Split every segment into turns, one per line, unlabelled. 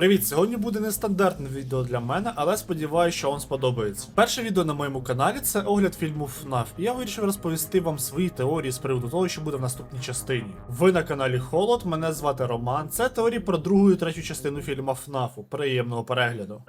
Привіт! Сьогодні буде нестандартне відео для мене, але сподіваюся, що вам сподобається. Перше відео на моєму каналі це огляд фільму FNAF, і я вирішив розповісти вам свої теорії з приводу того, що буде в наступній частині. Ви на каналі Холод, мене звати Роман. Це теорії про другу і третю частину фільму FNAF. Приємного перегляду.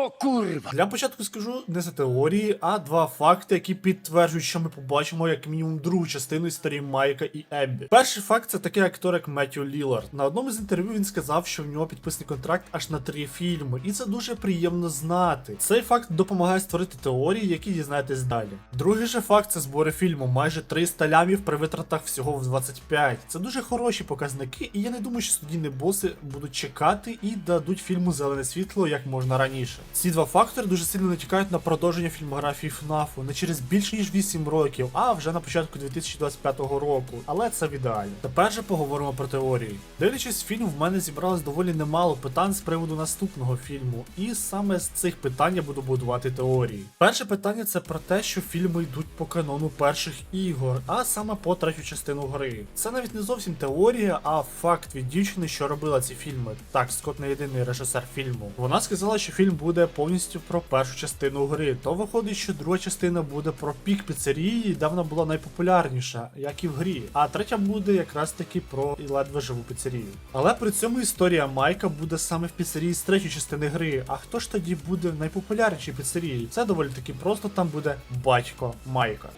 О, курва!
Для початку скажу не за теорії, а два факти, які підтверджують, що ми побачимо як мінімум другу частину історії Майка і Еббі. Перший факт це такий актор, як Меттю Лілард. На одному з інтерв'ю він сказав, що в нього підписаний контракт аж на три фільми, і це дуже приємно знати. Цей факт допомагає створити теорії, які дізнаєтесь далі. Другий же факт це збори фільму, майже 300 лямів при витратах всього в 25. Це дуже хороші показники, і я не думаю, що студійні боси будуть чекати і дадуть фільму зелене світло як можна раніше. Ці два фактори дуже сильно натякають на продовження фільмографії ФНАФу не через більше ніж 8 років, а вже на початку 2025 року. Але це в ідеалі. Тепер же поговоримо про теорії. Дивлячись фільм, в мене зібралось доволі немало питань з приводу наступного фільму, і саме з цих питань я буду будувати теорії. Перше питання це про те, що фільми йдуть по канону перших ігор, а саме по третю частину гри. Це навіть не зовсім теорія, а факт від дівчини, що робила ці фільми. Так, Скотт не єдиний режисер фільму. Вона сказала, що фільм буде повністю про першу частину гри. То виходить, що друга частина буде про пік піцерії, де вона була найпопулярніша, як і в грі. А третя буде якраз таки про і ледве живу піцерію. Але при цьому історія Майка буде саме в піцерії з третьої частини гри. А хто ж тоді буде в найпопулярнішій піцерії? Це доволі таки просто там буде батько Майка.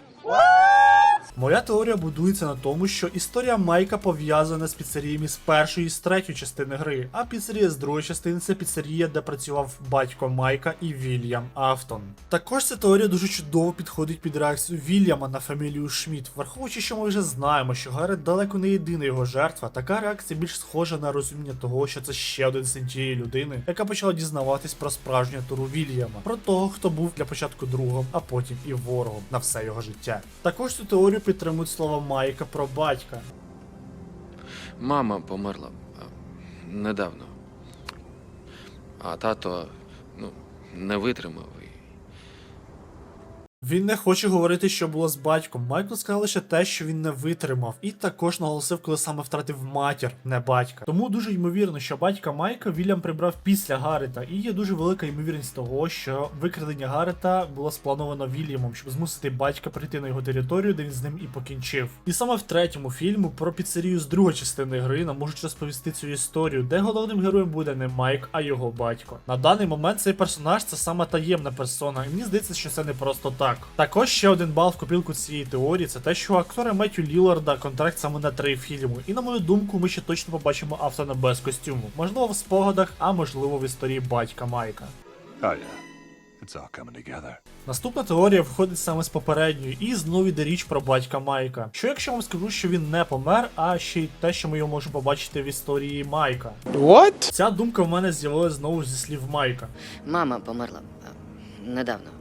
Моя теорія будується на тому, що історія Майка пов'язана з піцеріями з першої і з третьої частини гри, а піцерія з другої частини це піцерія, де працював батько Майка і Вільям Афтон. Також ця теорія дуже чудово підходить під реакцію Вільяма на фамілію Шмідт, враховуючи, що ми вже знаємо, що Гаррет далеко не єдина його жертва, така реакція більш схожа на розуміння того, що це ще один син тієї людини, яка почала дізнаватись про справжню туру Вільяма, про того, хто був для початку другом, а потім і ворогом на все його життя. Також цю теорію підтримують слова Майка про батька.
Мама померла недавно. А тато, ну, не витримав.
Він не хоче говорити, що було з батьком. Майкл сказав лише те, що він не витримав, і також наголосив, коли саме втратив матір, не батька. Тому дуже ймовірно, що батька Майка Вільям прибрав після Гарета, і є дуже велика ймовірність того, що викрадення Гарета було сплановано Вільямом, щоб змусити батька прийти на його територію, де він з ним і покінчив. І саме в третьому фільму про піцерію з другої частини гри нам можуть розповісти цю історію, де головним героєм буде не Майк, а його батько. На даний момент цей персонаж це саме таємна персона, і мені здається, що це не просто так. Також ще один бал в копілку цієї теорії це те, що у актора Меттю Ліларда контракт саме на три фільми. І на мою думку, ми ще точно побачимо автона без костюму. Можливо, в спогадах, а можливо в історії батька Майка.
Oh, yeah. It's all coming together.
Наступна теорія входить саме з попередньої, і знову йде річ про батька Майка. Що якщо вам скажу, що він не помер, а ще й те, що ми його можемо побачити в історії Майка?
What?
Ця думка в мене з'явилася знову зі слів Майка.
Мама померла недавно.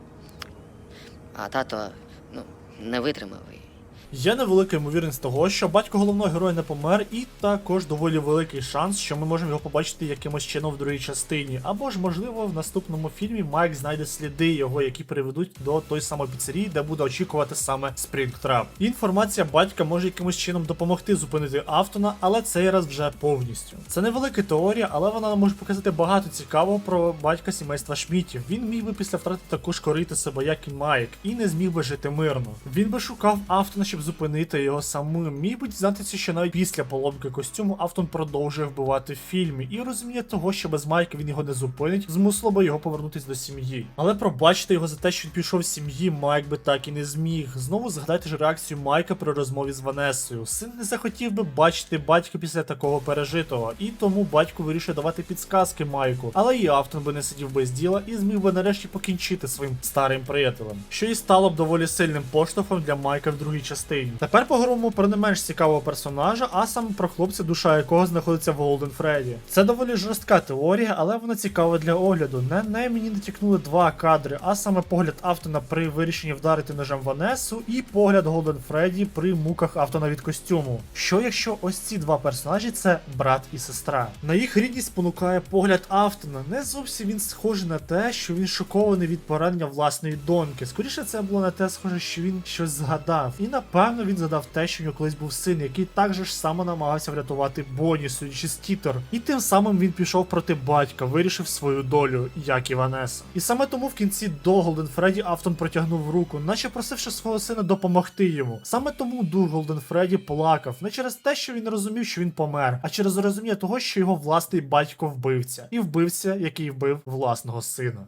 А тато, ну, не витримав і.
Є невелика ймовірність того, що батько головного героя не помер, і також доволі великий шанс, що ми можемо його побачити якимось чином в другій частині. Або ж, можливо, в наступному фільмі Майк знайде сліди його, які приведуть до той самої піцерії, де буде очікувати саме Спрінгтрап. Інформація батька може якимось чином допомогти зупинити Автона, але цей раз вже повністю. Це невелика теорія, але вона може показати багато цікавого про батька сімейства Шмітів. Він міг би після втрати також корити себе, як і Майк, і не зміг би жити мирно. Він би шукав Автона, щоб зупинити його самим. Міг би дізнатися, що навіть після поломки костюму Автон продовжує вбивати в фільмі, і розуміє того, що без Майка він його не зупинить, змусило би його повернутись до сім'ї. Але пробачити його за те, що він пішов з сім'ї, Майк би так і не зміг. Знову згадайте ж реакцію Майка при розмові з Ванесою. Син не захотів би бачити батька після такого пережитого, і тому батько вирішує давати підсказки Майку. Але і Автон би не сидів без діла і зміг би нарешті покінчити своїм старим приятелем, що і стало б доволі сильним поштовхом для Майка в другій частині. Тепер поговоримо про не менш цікавого персонажа, а саме про хлопця, душа якого знаходиться в Голден Фредді. Це доволі жорстка теорія, але вона цікава для огляду. На неї мені натякнули два кадри, а саме погляд Автона при вирішенні вдарити ножем Ванесу, і погляд Голден Фредді при муках Автона від костюму. Що якщо ось ці два персонажі це брат і сестра? На їх рідність спонукає погляд Автона. Не зовсім він схожий на те, що він шокований від поранення власної доньки. Скоріше це було на те схоже, що він щось згадав. І напевно. Напевно він задав те, що в нього колись був син, який також ж само намагався врятувати Бонні, судячи з Тітер. І тим самим він пішов проти батька, вирішив свою долю, як і Ванеса. І саме тому в кінці до Голден Фредді Автон протягнув руку, наче просивши свого сина допомогти йому. Саме тому дух Голден Фредді плакав не через те, що він розумів, що він помер, а через розуміння того, що його власний батько вбивця, і вбивця, який вбив власного сина.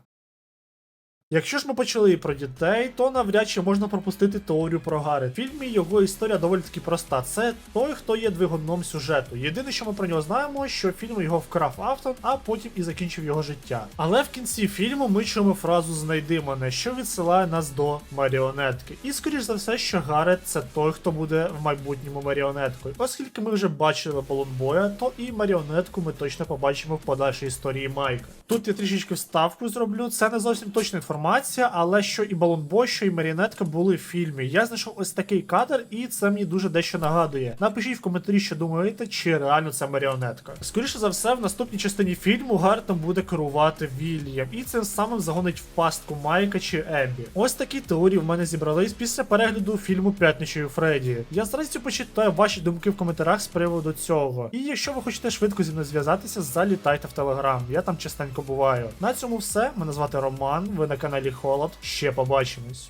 Якщо ж ми почали про дітей, то навряд чи можна пропустити теорію про Гарри. В фільмі його історія доволі таки проста. Це той, хто є двигуном сюжету. Єдине, що ми про нього знаємо, що фільм його вкрав автор, а потім і закінчив його життя. Але в кінці фільму ми чуємо фразу Знайди мене, що відсилає нас до маріонетки. І скоріш за все, що Гаррет це той, хто буде в майбутньому маріонеткою. Оскільки ми вже бачили Балонбоя, то і маріонетку ми точно побачимо в подальшій історії Майка. Тут я трішечки вставку зроблю. Це не зовсім точна інформація, але що і Балонбой, що і маріонетка були в фільмі. Я знайшов ось такий кадр, і це мені дуже дещо нагадує. Напишіть в коментарі, що думаєте, чи реально це маріонетка. Скоріше за все, в наступній частині фільму Гартом буде керувати Вільям, і цим самим загонить в пастку Майка чи Еббі. Ось такі теорії в мене зібрались після перегляду фільму П'ятничою Фредді. Я з почитаю ваші думки в коментарях з приводу цього. І якщо ви хочете швидко зі мною зв'язатися, залітайте в телеграм. Я там частенько буваю. На цьому все. Мене звати Роман. Ви на каналі Холод. Ще побачимось.